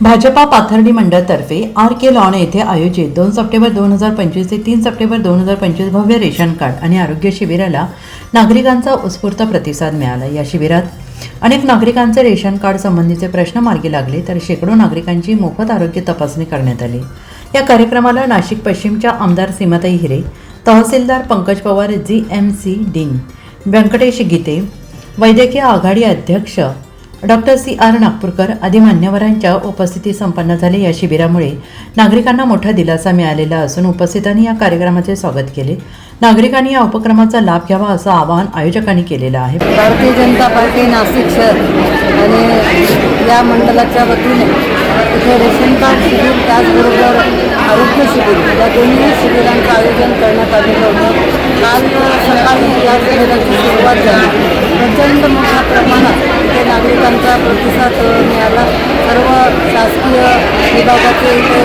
भाजपा पाथर्डी मंडळतर्फे R K lawn येथे आयोजित दोन सप्टेंबर दोन हजार पंचवीस ते तीन सप्टेंबर दोन हजार पंचवीस भव्य रेशन कार्ड आणि आरोग्य शिबिराला नागरिकांचा उत्स्फूर्त प्रतिसाद मिळाला. या शिबिरात अनेक नागरिकांचे रेशन कार्ड संबंधीचे प्रश्न मार्गी लागले तर शेकडो नागरिकांची मोफत आरोग्य तपासणी करण्यात आली. या कार्यक्रमाला नाशिक पश्चिमच्या आमदार सीमाताई हिरे तहसीलदार Pankaj Pawar G M C dean Vyankatesh Gite वैद्यकीय आघाडी अध्यक्ष डॉक्टर सी आर नागपूरकर आदी मान्यवरांच्या उपस्थिती संपन्न झाले या शिबिरामुळे नागरिकांना मोठा दिलासा मिळालेला असून उपस्थितांनी या कार्यक्रमाचे स्वागत केले. नागरिकांनी या उपक्रमाचा लाभ घ्यावा असं आवाहन आयोजकांनी केलेलं आहे. भारतीय जनता पार्टी नाशिक शहर आणि या मंडळाच्या वतीने इथे रेशन कार्ड शिबिर त्याचबरोबर आरोग्य शिबिर या दोन्ही शिबिरांचं आयोजन करण्यात आलेलं होतं. काल सकाळी या शिबिराची सुरुवात झाली. प्रचंड मोठ्या प्रमाणात इथे नागरिकांचा प्रतिसाद मिळाला. सर्व शासकीय विभागाचे इथे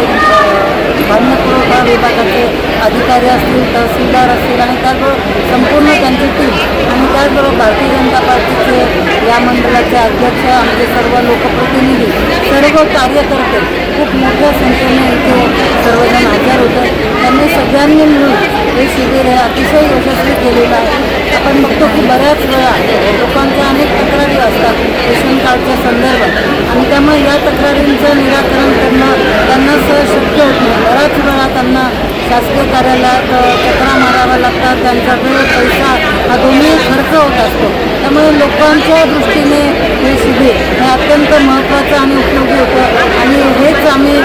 अ, पुरवठा विभागाचे अधिकारी असतील तहसीलदार असतील आणि त्याचबरोबर संपूर्ण त्यांची टीम आणि त्याचबरोबर भारतीय जनता पार्टीचे या मंडळाचे अध्यक्ष आमचे सर्व लोकप्रतिनिधी सर्व कार्यकर्ते खूप मोठ्या संख्येने इथे सर्वजण हजर होते. त्यांनी सगळ्यांनी मिळून हे शिबिर हे अतिशय यशस्वी केलेलं आहे. आपण बघतो की बऱ्याच वेळा लोकांच्या अनेक तक्रारी असतात रेशन कार्डच्या संदर्भात आणि त्यामुळे या तक्रारींचं निराकरण करणं त्यांना सहज शक्य होत नाही. बऱ्याच वेळा त्यांना शासकीय कार्यालयात चक्रा माराव्या लागतात. त्यांचा वेळ पैसा हा दोन्ही खर्च होत असतो. त्यामुळे लोकांच्या दृष्टीने हे शिबिर हे अत्यंत महत्त्वाचं आणि उपयोगी होतं. आणि हेच आम्ही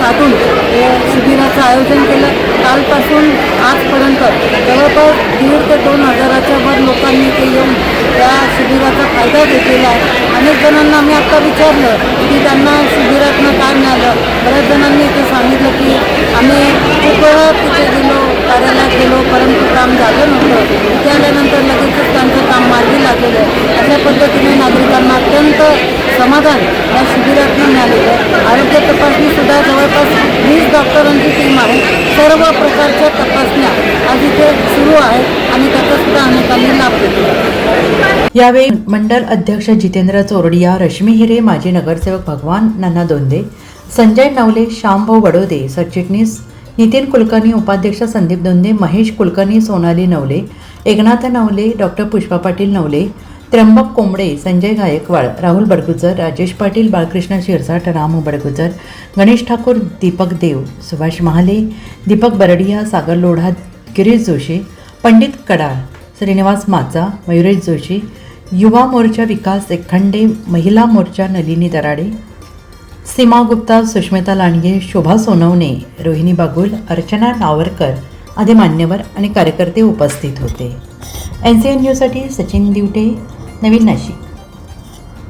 साधून हे शिबिराचं आयोजन केलं. कालपासून आजपर्यंत जवळपास दीड ते दोन हजाराच्या वर लोकांनी केली फायदा घेतलेला आहे. अनेक जणांना आम्ही आत्ता विचारलं की त्यांना शिबिरातनं काय मिळालं? बऱ्याच जणांनी इथे सांगितलं की आम्ही खूप तिथे गेलो कार्यालयात गेलो परंतु काम झालं नव्हतं. तिथे आल्यानंतर लगेचच त्यांचं काम मार्गी लागलेलं आहे. अशा पद्धतीने नागरिकांना अत्यंत समाधान या शिबिरातनं मिळालेलं आहे. आरोग्य तपासणीसुद्धा जवळपास वीस डॉक्टरांची टीम आहे. सर्व प्रकारच्या तपासण्या आज इथे सुरू आहेत आणि त्याचासुद्धा अनेकांनी लाभ घेतला आहे. यावेळी मंडल अध्यक्ष जितेंद्र चोरडिया रश्मी हिरे माजी नगरसेवक भगवान नाना दोंदे संजय नवले श्यामभाऊ बडोदे सरचिटणीस नितीन कुलकर्णी उपाध्यक्ष संदीप दोंदे महेश कुलकर्णी सोनाली नवले एकनाथ नवले डॉक्टर पुष्पा पाटील नवले त्र्यंबक कोंबडे संजय गायकवाड राहुल बडगुजर राजेश पाटील बाळकृष्ण शिरसाट राम बडगुजर गणेश ठाकूर दीपक देव सुभाष महाले दीपक बरडिया सागर लोढा गिरीश जोशी पंडित कडाळ श्रीनिवास माचा मयुरेश जोशी युवा मोर्चा विकास एकखंडे महिला मोर्चा नलिनी दराडे सीमा गुप्ता सुष्मिता लांडगे शोभा सोनवणे रोहिणी बागुल अर्चना नावरकर आदी मान्यवर आणि कार्यकर्ते उपस्थित होते. एन सी एन न्यूजसाठी सचिन दिवटे नवीन नाशिक.